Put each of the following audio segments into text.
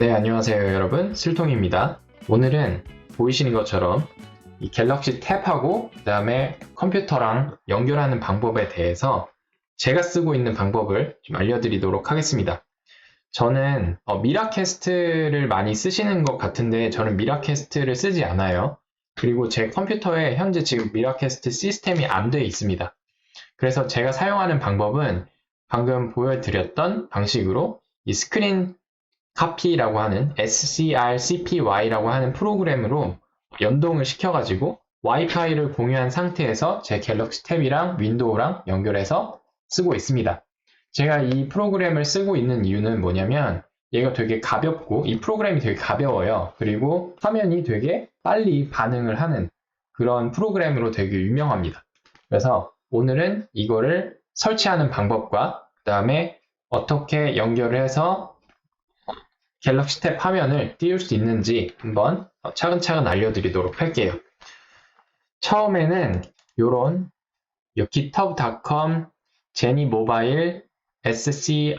네, 안녕하세요, 여러분. 슬통입니다. 오늘은 보이시는 것처럼 이 갤럭시 탭하고 그 다음에 컴퓨터랑 연결하는 방법에 대해서 제가 쓰고 있는 방법을 좀 알려드리도록 하겠습니다. 저는 어, 미라캐스트를 많이 쓰시는 것 같은데 저는 미라캐스트를 쓰지 않아요. 그리고 제 컴퓨터에 현재 지금 미라캐스트 시스템이 안 돼 있습니다. 그래서 제가 사용하는 방법은 방금 보여드렸던 방식으로 이 스크린 카피라고 하는 SCRCPY라고 하는 프로그램으로 연동을 시켜가지고 와이파이를 공유한 상태에서 제 갤럭시 탭이랑 윈도우랑 연결해서 쓰고 있습니다. 제가 이 프로그램을 쓰고 있는 이유는 뭐냐면 얘가 되게 가볍고 이 프로그램이 되게 가벼워요. 그리고 화면이 되게 빨리 반응을 하는 그런 프로그램으로 되게 유명합니다. 그래서 오늘은 이거를 설치하는 방법과 그 다음에 어떻게 연결을 해서 갤럭시 탭 화면을 띄울 수 있는지 한번 차근차근 알려드리도록 할게요. 처음에는 요런 요 github.com 제니 모바일 scrcpy라고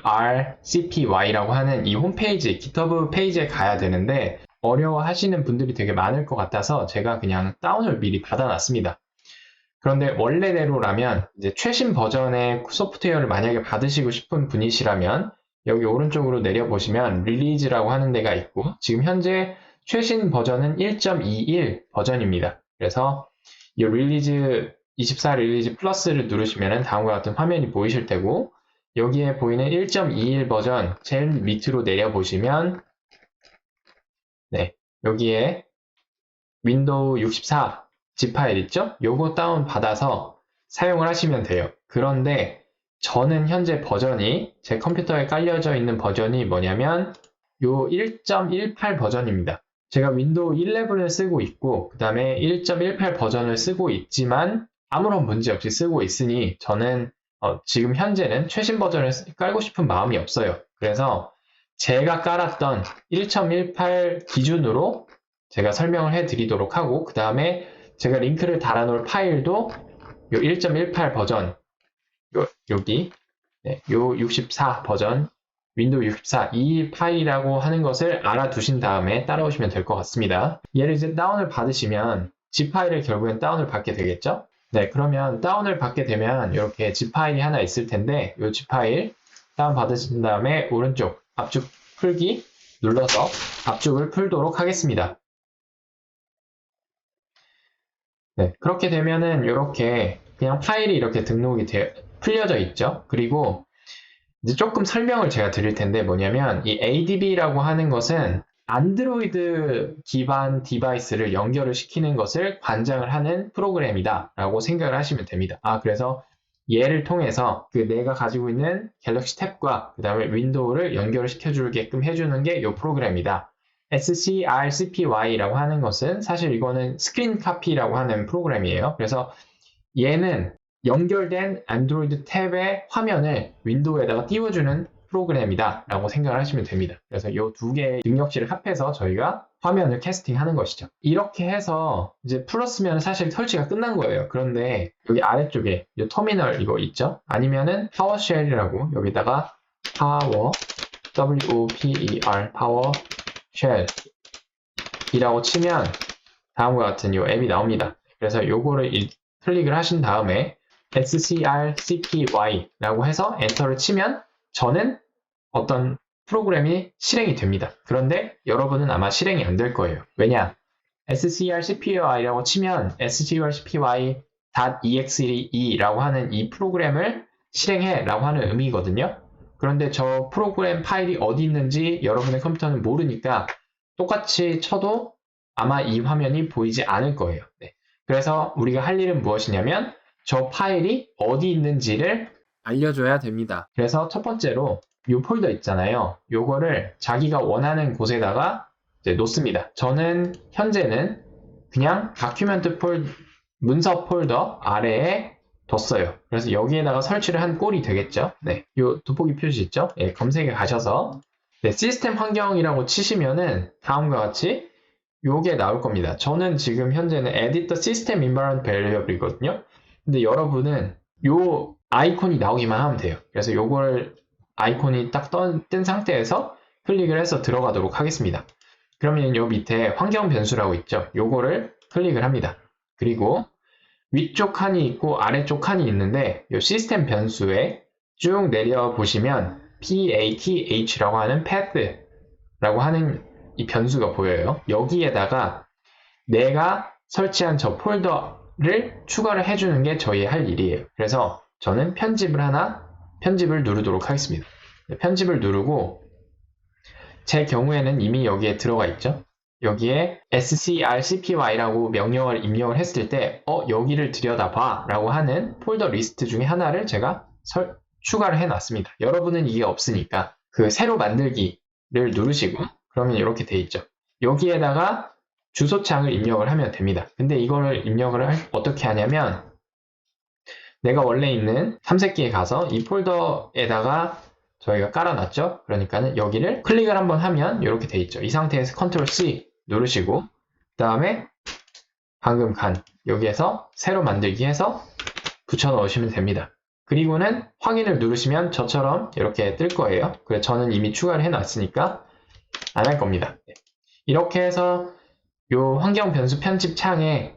하는 이 홈페이지, GitHub 페이지에 가야 되는데 어려워 하시는 분들이 되게 많을 것 같아서 제가 그냥 다운을 미리 받아놨습니다. 그런데 원래대로라면 이제 최신 버전의 소프트웨어를 만약에 받으시고 싶은 분이시라면 여기 오른쪽으로 내려보시면 릴리즈라고 하는 데가 있고 지금 현재 최신 버전은 1.21 버전입니다. 그래서 이 릴리즈 24 릴리즈 플러스를 누르시면 다음과 같은 화면이 보이실 테고 여기에 보이는 1.21 버전 제일 밑으로 내려보시면 네 여기에 윈도우 64 zip 파일 있죠? 요거 다운 받아서 사용을 하시면 돼요. 그런데 저는 현재 버전이 제 컴퓨터에 깔려져 있는 버전이 뭐냐면 요 1.18 버전입니다. 제가 윈도우 11을 쓰고 있고 그 다음에 1.18 버전을 쓰고 있지만 아무런 문제 없이 쓰고 있으니 저는 어, 지금 현재는 최신 버전을 깔고 싶은 마음이 없어요. 그래서 제가 깔았던 1.18 기준으로 제가 설명을 해 드리도록 하고 그 다음에 제가 링크를 달아놓을 파일도 요 1.18 버전 요, 여기 네, 요 64 버전 윈도우 64 이 파일이라고 하는 것을 알아두신 다음에 따라오시면 될 것 같습니다. 얘를 이제 다운을 받으시면 zip 파일을 결국엔 다운을 받게 되겠죠? 네, 그러면 다운을 받게 되면 이렇게 zip 파일이 하나 있을 텐데 이 zip 파일 다운 받으신 다음에 오른쪽 압축 풀기 눌러서 압축을 풀도록 하겠습니다. 네, 그렇게 되면은 이렇게 그냥 파일이 이렇게 등록이 되, 풀려져 있죠. 그리고 이제 조금 설명을 제가 드릴 텐데 뭐냐면 이 ADB라고 하는 것은 안드로이드 기반 디바이스를 연결을 시키는 것을 관장을 하는 프로그램이다 라고 생각을 하시면 됩니다. 아 그래서 얘를 통해서 그 내가 가지고 있는 갤럭시 탭과 그 다음에 윈도우를 연결을 시켜주게끔 해주는 게 이 프로그램이다. SCRCPY라고 하는 것은 사실 이거는 스크린 카피라고 하는 프로그램이에요. 그래서 얘는 연결된 안드로이드 탭의 화면을 윈도우에다가 띄워주는 프로그램이다 라고 생각을 하시면 됩니다. 그래서 이 두 개의 능력치를 합해서 저희가 화면을 캐스팅하는 것이죠. 이렇게 해서 이제 풀었으면 사실 설치가 끝난 거예요. 그런데 여기 아래쪽에 이 터미널 이거 있죠? 아니면은 파워쉘이라고 여기다가 파워 W-O-P-E-R 파워 쉘 이라고 치면 다음과 같은 이 앱이 나옵니다. 그래서 요거를 클릭을 하신 다음에 scrcpy라고 해서 엔터를 치면 저는 어떤 프로그램이 실행이 됩니다. 그런데 여러분은 아마 실행이 안 될 거예요. 왜냐? scrcpy라고 치면 scrcpy.exe.라고 하는 이 프로그램을 실행해 라고 하는 의미거든요. 그런데 저 프로그램 파일이 어디 있는지 여러분의 컴퓨터는 모르니까 똑같이 쳐도 아마 이 화면이 보이지 않을 거예요. 네. 그래서 우리가 할 일은 무엇이냐면 저 파일이 어디 있는지를 알려줘야 됩니다. 그래서 첫 번째로 이 폴더 있잖아요. 요거를 자기가 원하는 곳에다가 놓습니다. 저는 현재는 그냥 다큐멘트 폴 문서 폴더 아래에 뒀어요. 그래서 여기에다가 설치를 한 꼴이 되겠죠. 네, 요 돋보기 표시 있죠? 네, 검색에 가셔서 네, 시스템 환경이라고 치시면은 다음과 같이 요게 나올 겁니다. 저는 지금 현재는 the System Environment Variable이거든요. 근데 여러분은 요 아이콘이 나오기만 하면 돼요. 그래서 요걸 아이콘이 딱 뜬 상태에서 클릭을 해서 들어가도록 하겠습니다. 그러면 요 밑에 환경 변수라고 있죠. 요거를 클릭을 합니다. 그리고 위쪽 칸이 있고 아래쪽 칸이 있는데 요 시스템 변수에 쭉 내려 보시면 path라고 하는 path라고 하는 이 변수가 보여요. 여기에다가 내가 설치한 저 폴더 를 추가를 해주는 게 저희의 할 일이에요. 그래서 저는 편집을 하나 편집을 누르도록 하겠습니다. 네, 편집을 누르고 제 경우에는 이미 여기에 들어가 있죠. 여기에 scrcpy라고 명령을 입력을 했을 때, 어, 여기를 들여다봐 라고 하는 폴더 리스트 중에 하나를 제가 설- 추가를 해놨습니다. 여러분은 이게 없으니까 그 새로 만들기를 누르시고, 그러면 이렇게 돼 있죠. 여기에다가 주소창을 입력을 하면 됩니다. 근데 이거를 입력을 할- 어떻게 하냐면, 내가 원래 있는 탐색기에 가서 이 폴더에다가 저희가 깔아놨죠? 그러니까는 여기를 클릭을 한번 하면 이렇게 돼 있죠. 이 상태에서 Ctrl C 누르시고 그 다음에 방금 간 여기에서 새로 만들기 해서 붙여 넣으시면 됩니다. 그리고는 확인을 누르시면 저처럼 이렇게 뜰 거예요. 그래서 저는 이미 추가를 해놨으니까 안 할 겁니다. 네. 이렇게 해서 이 환경 변수 편집 창에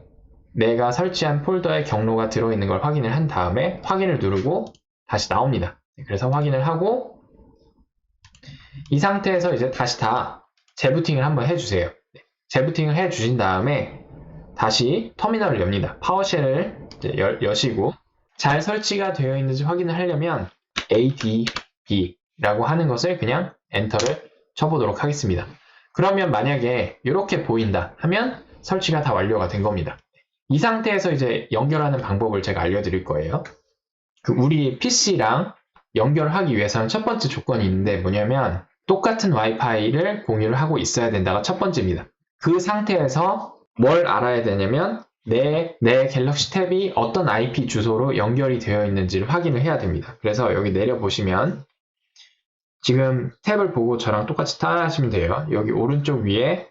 내가 설치한 폴더의 경로가 들어있는 걸 확인을 한 다음에 확인을 누르고 다시 나옵니다. 네, 그래서 확인을 하고 이 상태에서 이제 다시 다 재부팅을 한번 해주세요. 네, 재부팅을 해주신 다음에 다시 터미널을 엽니다. 파워쉘을 여, 여시고 잘 설치가 되어 있는지 확인을 하려면 adb라고 하는 것을 그냥 엔터를 쳐보도록 하겠습니다. 그러면 만약에 이렇게 보인다 하면 설치가 다 완료가 된 겁니다. 이 상태에서 이제 연결하는 방법을 제가 알려드릴 거예요. 그 우리 PC랑 연결하기 위해서는 첫 번째 조건이 있는데 뭐냐면 똑같은 와이파이를 공유를 하고 있어야 된다가 첫 번째입니다. 그 상태에서 뭘 알아야 되냐면 내, 내 갤럭시 탭이 어떤 IP 주소로 연결이 되어 있는지를 확인을 해야 됩니다. 그래서 여기 내려보시면 지금 탭을 보고 저랑 똑같이 따라 하시면 돼요. 여기 오른쪽 위에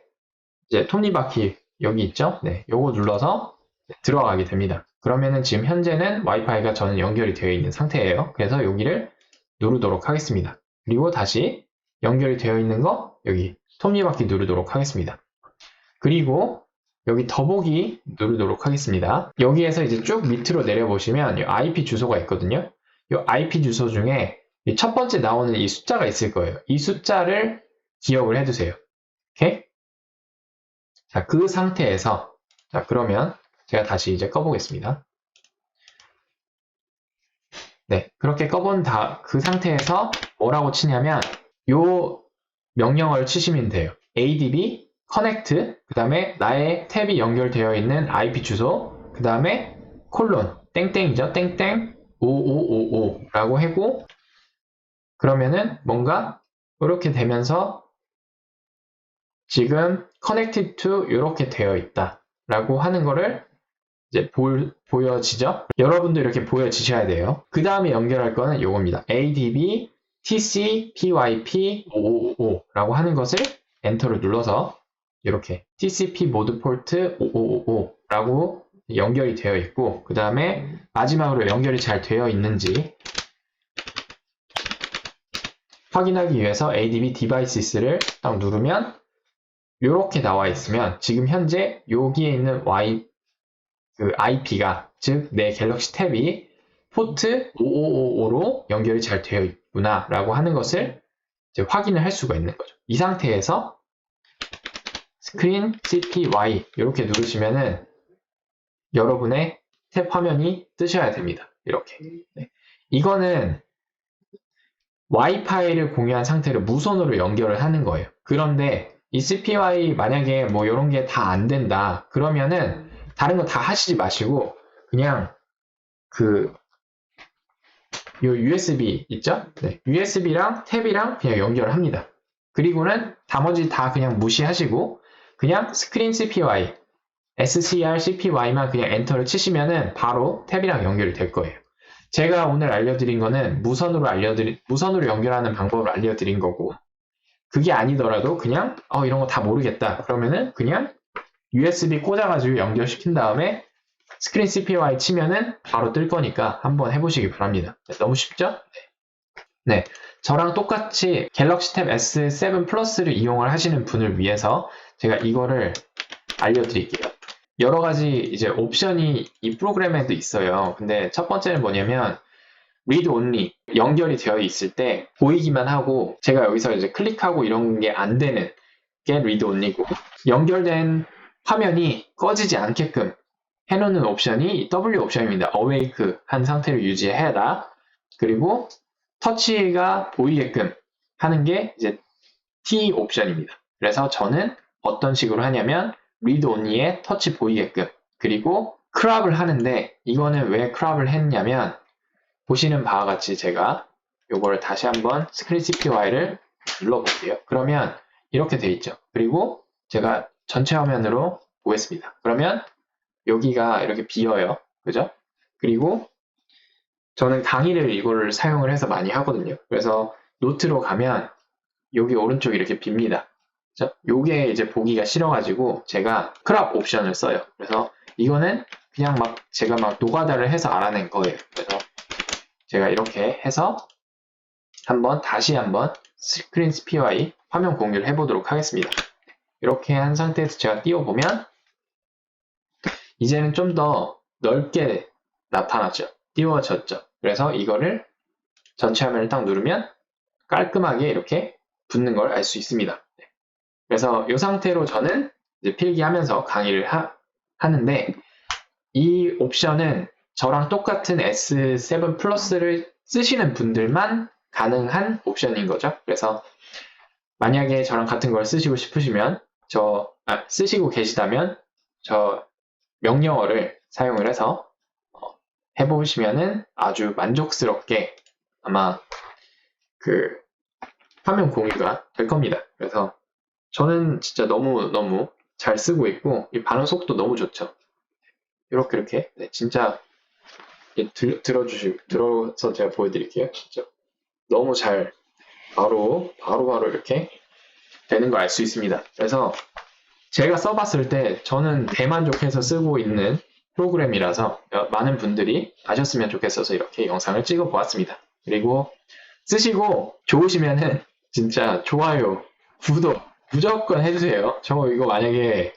이제 톱니바퀴 여기 있죠? 네, 요거 눌러서 들어가게 됩니다. 그러면은 지금 현재는 와이파이가 저는 연결이 되어 있는 상태예요. 그래서 여기를 누르도록 하겠습니다. 그리고 다시 연결이 되어 있는 거 여기 톱니바퀴 누르도록 하겠습니다. 그리고 여기 더보기 누르도록 하겠습니다. 여기에서 이제 쭉 밑으로 내려보시면 이 IP 주소가 있거든요. 이 IP 주소 중에 이 첫 번째 나오는 이 숫자가 있을 거예요. 이 숫자를 기억을 해두세요. 오케이? 자, 그 상태에서 자, 그러면 제가 다시 이제 꺼보겠습니다. 네, 그렇게 꺼본 다, 그 상태에서 뭐라고 치냐면, 요 명령어를 치시면 돼요. adb connect, 그 다음에 나의 탭이 연결되어 있는 IP 주소, 그 다음에 콜론, 땡땡이죠. 땡땡 5555라고 하고, 그러면은 뭔가 이렇게 되면서 지금 connected to 이렇게 되어 있다 라고 하는 거를 이제 보, 보여지죠? 여러분도 이렇게 보여지셔야 돼요. 그 다음에 연결할 거는 이겁니다. adb tc pyp 5555 라고 하는 것을 엔터를 눌러서 이렇게 tcp 모드 포트 5555 라고 연결이 되어 있고 그 다음에 마지막으로 연결이 잘 되어 있는지 확인하기 위해서 adb devices를 딱 누르면 이렇게 나와 있으면 지금 현재 여기에 있는 Y 그 IP가 즉 내 갤럭시 탭이 포트 5555로 연결이 잘 되어 있구나 라고 하는 것을 이제 확인을 할 수가 있는 거죠. 이 상태에서 스크린 CPY 이렇게 누르시면은 여러분의 탭 화면이 뜨셔야 됩니다. 이렇게. 네. 이거는 와이파이를 공유한 상태로 무선으로 연결을 하는 거예요. 그런데 이 CPY 만약에 뭐 이런 게 다 안 된다. 그러면은 다른 거 다 하시지 마시고 그냥 그 요 USB 있죠? 네. USB랑 탭이랑 그냥 연결을 합니다. 그리고는 나머지 다 그냥 무시하시고 그냥 스크린 CPY, SCR CPY만 그냥 엔터를 치시면은 바로 탭이랑 연결이 될 거예요. 제가 오늘 알려드린 거는 무선으로 알려드린, 무선으로 연결하는 방법을 알려드린 거고, 그게 아니더라도 그냥, 어, 이런 거 다 모르겠다. 그러면은 그냥 USB 꽂아가지고 연결시킨 다음에 스크린 CPY 치면은 바로 뜰 거니까 한번 해보시기 바랍니다. 네, 너무 쉽죠? 네. 저랑 똑같이 갤럭시 탭 S7 플러스를 이용을 하시는 분을 위해서 제가 이거를 알려드릴게요. 여러 가지 이제 옵션이 이 프로그램에도 있어요. 근데 첫 번째는 뭐냐면 read only 연결이 되어 있을 때 보이기만 하고 제가 여기서 이제 클릭하고 이런 게 안 되는 게 read only고 연결된 화면이 꺼지지 않게끔 해놓는 옵션이 W 옵션입니다. awake 한 상태를 유지해라. 그리고 터치가 보이게끔 하는 게 이제 T 옵션입니다. 그래서 저는 어떤 식으로 하냐면 read only에 터치 보이게끔 그리고 크랍을 하는데 이거는 왜 크랍을 했냐면 보시는 바와 같이 제가 요거를 다시 한번 스크린 CPY를 눌러볼게요. 그러면 이렇게 돼 있죠. 그리고 제가 전체 화면으로 보겠습니다. 그러면 여기가 이렇게 비어요. 그죠? 그리고 저는 강의를 이거를 사용을 해서 많이 하거든요. 그래서 노트로 가면 여기 오른쪽 이렇게 빕니다. 그죠? 요게 이제 보기가 싫어가지고 제가 크랍 옵션을 써요. 그래서 이거는 그냥 막 제가 막 노가다를 해서 알아낸 거예요. 그래서 제가 이렇게 해서 한번 다시 한번 스크린 SPY 화면 공유를 해보도록 하겠습니다. 이렇게 한 상태에서 제가 띄워보면 이제는 좀 더 넓게 나타났죠. 띄워졌죠. 그래서 이거를 전체 화면을 딱 누르면 깔끔하게 이렇게 붙는 걸 알 수 있습니다. 네. 그래서 이 상태로 저는 필기하면서 강의를 하, 하는데 이 옵션은 저랑 똑같은 S7 플러스를 쓰시는 분들만 가능한 옵션인 거죠. 그래서 만약에 저랑 같은 걸 쓰시고 싶으시면 저 아, 쓰시고 계시다면 저 명령어를 사용을 해서 어, 해보시면은 아주 만족스럽게 아마 그 화면 공유가 될 겁니다. 그래서 저는 진짜 너무 너무 잘 쓰고 있고 이 반응 속도 너무 좋죠. 이렇게 이렇게 네, 진짜 예, 들, 들어주시 들어서 제가 보여드릴게요. 진짜 너무 잘 바로 바로 바로 이렇게 되는 걸 알 수 있습니다. 그래서 제가 써봤을 때 저는 대만족해서 쓰고 있는 프로그램이라서 많은 분들이 아셨으면 좋겠어서 이렇게 영상을 찍어 보았습니다. 그리고 쓰시고 좋으시면은 진짜 좋아요, 구독 무조건 해주세요. 저 이거 만약에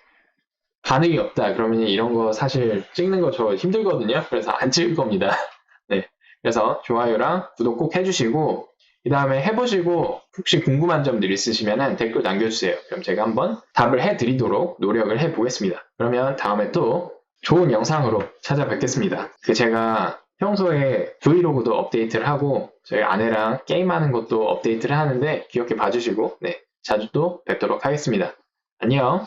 반응이 없다 그러면 이런 거 사실 찍는 거 저 힘들거든요. 그래서 안 찍을 겁니다. 네. 그래서 좋아요랑 구독 꼭 해주시고 그 다음에 해보시고 혹시 궁금한 점들 있으시면 댓글 남겨주세요. 그럼 제가 한번 답을 해드리도록 노력을 해보겠습니다. 그러면 다음에 또 좋은 영상으로 찾아뵙겠습니다. 그 제가 평소에 브이로그도 업데이트를 하고 저희 아내랑 게임하는 것도 업데이트를 하는데 귀엽게 봐주시고 네 자주 또 뵙도록 하겠습니다. 안녕.